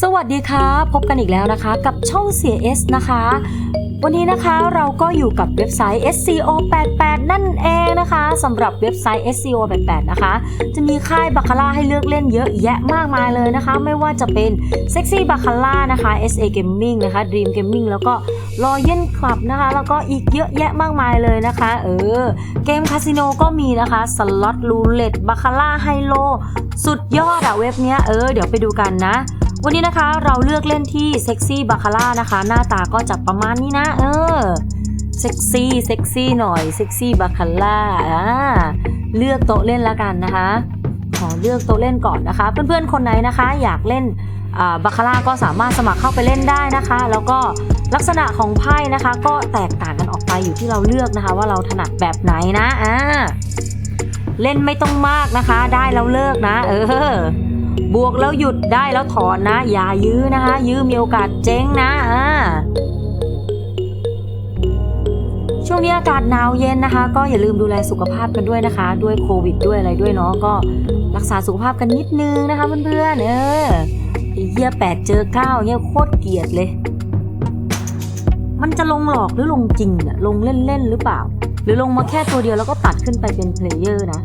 สวัสดีค่ะ พบกันอีกแล้วนะคะ กับช่อง CS นะคะ วันนี้นะคะเราก็อยู่กับเว็บไซต์ SCO 88นั่นเองนะคะสำหรับเว็บไซต์ SCO 88นะคะ จะมีค่ายบาคาร่าให้เลือกเล่นเยอะแยะมากมายเลยนะคะ ไม่ว่าจะเป็น Sexy b a c a r a นะคะ SA Gaming นะคะ Dream Gaming แล้วก็ Royal Club นะคะ แล้วก็อีกเยอะแยะมากมายเลยนะคะ เออ เกมคาสิโนก็มีนะคะสล็อตรูเล็ตบาคาร่าไฮโลสุดยอดอะเว็บเนี้ยเออเดี๋ยวไปดูกันนะ วันนี้นะคะเราเลือกเล่นที่เซ็กซี่บาคาร่านะคะ หน้าตาก็จะประมาณนี้นะ เออเซ็กซี่เซ็กซี่หน่อยเซ็กซี่บาคาร่าอ่าเลือกโต๊ะเล่นแล้วกันนะคะ ขอเลือกโต๊ะเล่นก่อนนะคะ เพื่อนๆคนไหนนะคะ อยากเล่นบาคาร่าก็สามารถสมัครเข้าไปเล่นได้นะคะ แล้วก็ลักษณะของไพ่นะคะ ก็แตกต่างกันออกไปอยู่ที่เราเลือกนะคะ ว่าเราถนัดแบบไหนนะอ่าเล่นไม่ต้องมากนะคะ ได้แล้วเลิกนะ เออ บวกแล้วหยุดได้แล้วถอนนะ อย่ายื้อนะคะ ยื้อมีโอกาสเจ๊งนะอ่าช่วงนี้อากาศหนาวเย็นนะคะ ก็อย่าลืมดูแลสุขภาพกันด้วยนะคะ ด้วยโควิดด้วยอะไรด้วยเนาะก็รักษาสุขภาพกันนิดนึงนะคะเพื่อนๆเออเหี้ยแปดเจอเก้าเนี่ยโคตรเกลียดเลย มันจะลงหลอกหรือลงจริงอะลงเล่นๆหรือเปล่า หรือลงมาแค่ตัวเดียวแล้วก็ตัดขึ้นไปเป็นเพลเยอร์นะ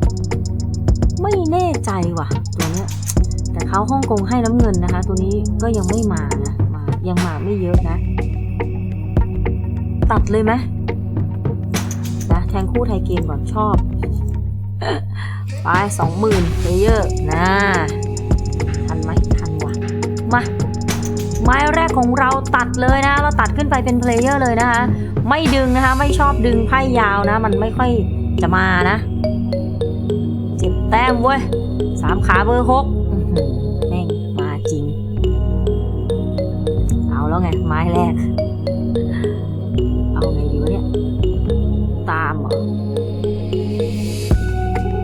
ไม่แน่ใจว่ะ ตัวเนี้ย แต่เขาฮ่องกงให้น้ำเงินนะคะ ตัวนี้ก็ยังไม่มานะมายังมาไม่เยอะนะ ตัดเลยไหมนะแทงคู่ไทยเกมก่อนชอบ ไปสองหมื่นเพเยอร์นะทันไหมทันว่ะมาไม้แรกของเราตัดเลยนะ เราตัดขึ้นไปเป็นเพลเยอร์เลยนะคะ ไม่ดึงนะคะ ไม่ชอบดึงไพ่ยาวนะ มันไม่ค่อยจะมานะเจ็บแต้มเว้ยสามขาเบอร์หก แม่งมาจริง เอาแล้วไง ไม้แรก เอาไงดีวะเนี่ย ตามเหรอ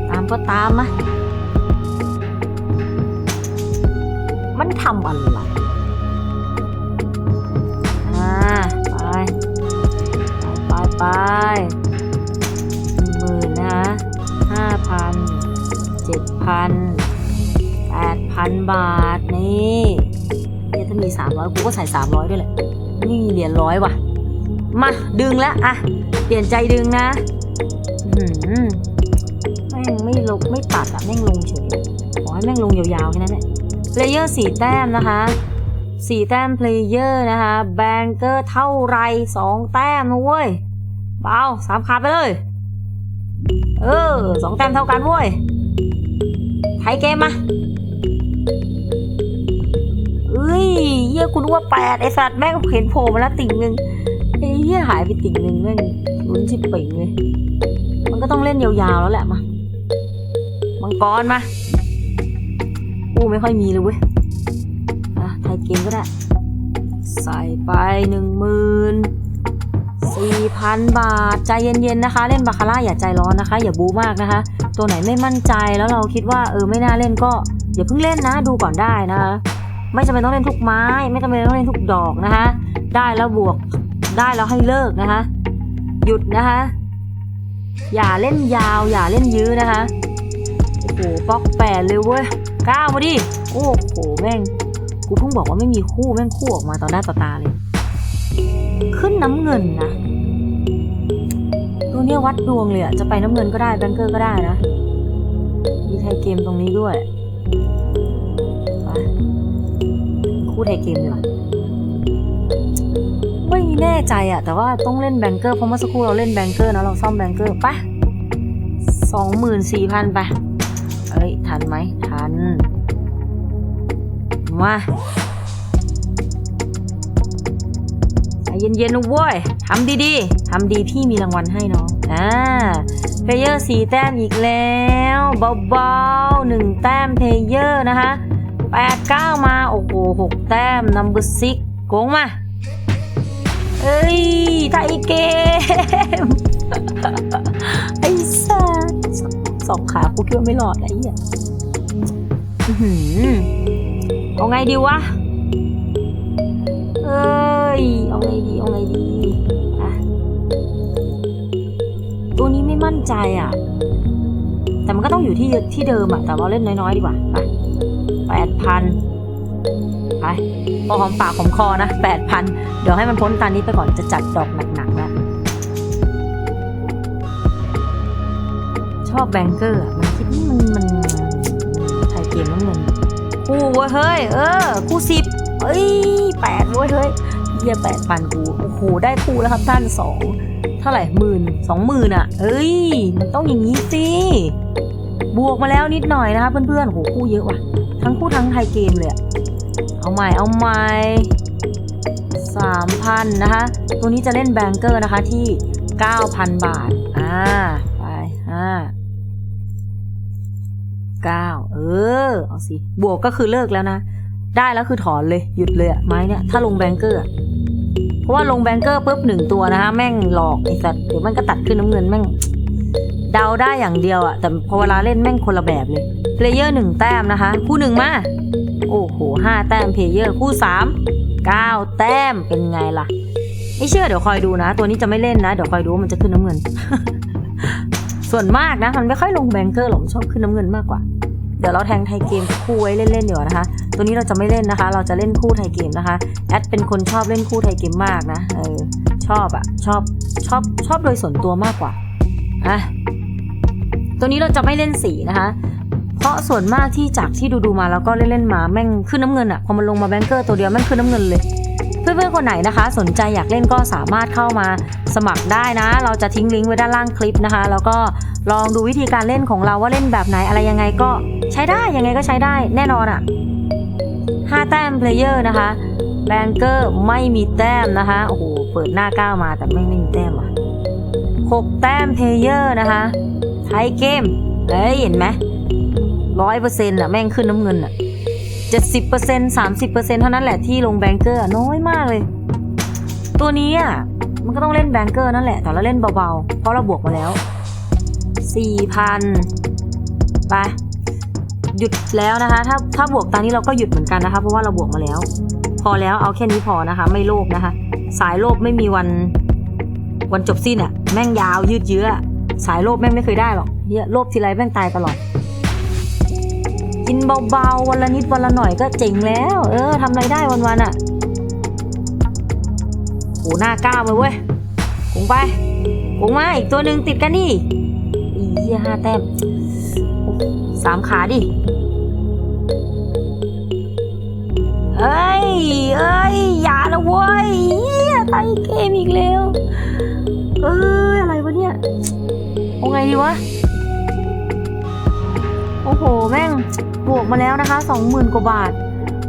ตามก็ตามมะมันทำอะไรอ่าไป ไปไปไปหมื่นนะห้าพันเจ็ดพัน แปดพันบาท นี่เนี่ยถ้ามีสามร้อยกูก็ใส่สามร้อยด้วยแหละ นี่เหรียญร้อยว่ะ มา ดึงแล้วอะเปลี่ยนใจดึงนะแม่งไม่ลงไม่ตัดอะแม่งลงเฉยขอให้แม่งลงยาวๆแค่นั้นแหละเพลเยอร์สี่แต้มนะคะสี่แต้มเพลเยอร์นะคะแบงเกอร์เท่าไรสองแต้มนะเว้ยเบาสามขาดไปเลย เออสองแต้มเท่ากันเว้ยไทยเกมมา เอ้ยเยี่ยคุณว่าแปดไอสัตว์แม่งเห็นโผล่มาแล้วติ่งหนึ่งไอ้เยี่ยหายไปติ่งหนึ่งแม่งลุ้นชิบเป่งเลย มันก็ต้องเล่นยาวๆแล้วแหละมามังกรมากูไม่ค่อยมีเลยเว้ยอะไทยเกมก็ได้ ใส่ไปหนึ่งหมื่นสี่พันบาท ใจเย็นๆนะคะ เล่นบาคาร่าอย่าใจร้อนนะคะ อย่าบูมากนะคะ ตัวไหนไม่มั่นใจแล้วเราคิดว่าเออไม่น่าเล่นก็อย่าเพิ่งเล่นนะ ดูก่อนได้นะคะ ไม่จำเป็นต้องเล่นทุกไม้ ไม่จำเป็นต้องเล่นทุกดอกนะคะได้แล้วบวกได้แล้วให้เลิกนะคะหยุดนะคะอย่าเล่นยาวอย่าเล่นยื้อนะคะโอ้โหป๊อกแปดเลยเว้ยก้าวมาดิโอ้โหแม่งกูเพิ่งบอกว่าไม่มีคู่แม่งคู่ออกมาต่อหน้าต่อตาเลย ขึ้นน้ำเงินนะตัวเนี้ยวัดดวงเลยอะจะไปน้ำเงินก็ได้แบงเกอร์ก็ได้นะมีไทยเกมตรงนี้ด้วย คู่ไทยเกมดีกว่าไม่แน่ใจอะแต่ว่าต้องเล่นแบงเกอร์เพราะเมื่อสักครู่เราเล่นแบงเกอร์นะเราซ่อมแบงเกอร์ไปสองหมื่นสี่พันไปเอ้ย ทันไหมทัน มาใจเย็นๆนะเว้ยทำดีๆทำดีพี่มีรางวัลให้น้อง อ่าเพลเยอร์สี่แต้มอีกแล้ว เบาๆหนึ่งแต้มเพลเยอร์นะคะ แปดเก้ามา โอ้โหหกแต้มนัมเบอร์ซิกโกงมาเอ้ยไทยเกม ไอ้สัสสองขากูคิดว่าไม่รอดไอ้เหี้ยเอาไงดีวะ เอ้ย เอาไงดี เอาไงดี อะ ตัวนี้ไม่มั่นใจอะ แต่มันก็ต้องอยู่ที่ที่เดิมอะแต่ว่าเล่นน้อยๆดีกว่าไปแปดพันไปพอหอมปากหอมคอนะแปดพันเดี๋ยวให้มันพ้นตานี้ไปก่อนจะจัดดอกหนักๆแล้วชอบแบงเกอร์อะมันคิดว่ามันมันไทยเกมน้ำเงินคู่เว้ยเฮ้ยเออคู่สิบเอ้ยแปดเว้ยเฮ้ยเยี่ยแปดพันกูโอ้โหได้คู่แล้วครับท่านสอง เท่าไหร่หมื่นสองหมื่นอะเอ้ย มันต้องอย่างนี้สิ บวกมาแล้วนิดหน่อยนะคะเพื่อนๆโหคู่เยอะว่ะ ทั้งคู่ทั้งไทยเกมเลยอะเอาใหม่เอาใหม่สามพันนะคะ ตัวนี้จะเล่นแบงเกอร์นะคะที่เก้าพันบาท อ่า ไปห้าเก้าเออ เอาสิ บวกก็คือเลิกแล้วนะ ได้แล้วคือถอนเลย หยุดเลยอะไม้เนี่ย ถ้าลงแบงเกอร์ เพราะว่าลงแบงเกอร์ปุ๊บหนึ่งตัวนะคะแม่งหลอกไอ้สัตว์เดี๋ยวมันก็ตัดขึ้นน้ำเงินแม่งเดาได้อย่างเดียวอะแต่พอเวลาเล่นแม่งคนละแบบเลยเพลเยอร์หนึ่งแต้มนะคะ คู่หนึ่งมา โอ้โหห้าแต้มเพลเยอร์คู่สามเก้าแต้มเป็นไงล่ะ ไม่เชื่อเดี๋ยวคอยดูนะ ตัวนี้จะไม่เล่นนะ เดี๋ยวคอยดูว่ามันจะขึ้นน้ำเงิน ส่วนมากนะ มันไม่ค่อยลงแบงเกอร์หรอกชอบขึ้นน้ำเงินมากกว่า เดี๋ยวเราแทงไทยเกมคู่ไว้เล่นๆเดี๋ยวนะคะ ตัวนี้เราจะไม่เล่นนะคะ เราจะเล่นคู่ไทยเกมนะคะแอดเป็นคนชอบเล่นคู่ไทยเกมมากนะเออชอบอะชอบชอบชอบโดยส่วนตัวมากกว่าอะตัวนี้เราจะไม่เล่นสีนะคะ เพราะส่วนมากที่จากที่ดูดูๆมาแล้วก็เล่นเล่นๆมาแม่งขึ้นน้ำเงินอะพอมันลงมาแบงเกอร์ตัวเดียวแม่งขึ้นน้ำเงินเลยเพื่อนๆคนไหนนะคะ สนใจอยากเล่นก็สามารถเข้ามาสมัครได้นะ เราจะทิ้งลิงก์ไว้ด้านล่างคลิปนะคะ แล้วก็ ลองดูวิธีการเล่นของเราว่าเล่นแบบไหนอะไรยังไงก็ใช้ได้ยังไงก็ใช้ได้แน่นอนอะ5แต้มเพลเยอร์นะคะแบงเกอร์ไม่มีแต้มนะคะโอ้โหเปิดหน้าก้าวมาแต่ไม่ไม่มีแต้มว่ะ6แต้มเพลเยอร์นะคะไทยเกมเอ้ยเห็นไหมร้อยเปอร์เซ็นต์อะแม่งขึ้นน้ำเงินอะเจ็ดสิบเปอร์เซ็นต์สามสิบเปอร์เซ็นต์เท่านั้นแหละที่ลงแบงเกอร์น้อยมากเลย ตัวนี้อะมันก็ต้องเล่นแบงเกอร์นั่นแหละแต่เราเล่นเบาๆเพราะเราบวกมาแล้ว สี่พันไปหยุดแล้วนะคะ ถ้าถ้าบวกตอนนี้เราก็หยุดเหมือนกันนะคะ เพราะว่าเราบวกมาแล้ว พอแล้วเอาแค่นี้พอนะคะ ไม่โลภนะคะ สายโลภไม่มีวัน วันจบสิ้นอะแม่งยาวยืดเยื้อ สายโลภแม่งไม่เคยได้หรอกเฮียโลภทีไรแม่งตายตลอดกินเบาๆวันละนิดวันละหน่อยก็เจ๋งแล้ว เออทำไรได้วันๆอะโหหน้าก้าวเลยเว้ยกงไปกงมาอีกตัวหนึ่งติดกันดิอี เหี้ยห้าแต้มสามขาดิ เอ้ย เอ้ย อย่าละเว้ยเหี้ยไตเกมอีกแล้ว เอ้ย อะไรวะเนี่ยเอาไงดีวะ โอ้โห แม่ง บวกมาแล้วนะคะสองหมื่นกว่าบาท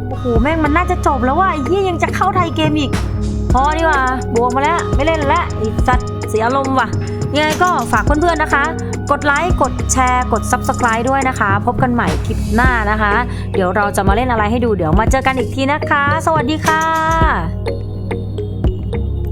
โอ้โห แม่งมันน่าจะจบแล้วว่ะไอ้เหี้ยยังจะเข้าไทยเกมอีก พอดีว่า บวกมาแล้ว ไม่เล่นแล้วอีสัตว์เสียอารมณ์ว่ะยังไงก็ฝากเพื่อนๆนะคะ กดไลค์กดแชร์กด Subscribe ด้วยนะคะ พบกันใหม่คลิปหน้านะคะ เดี๋ยวเราจะมาเล่นอะไรให้ดูเดี๋ยวมาเจอกันอีกทีนะคะ สวัสดีค่ะ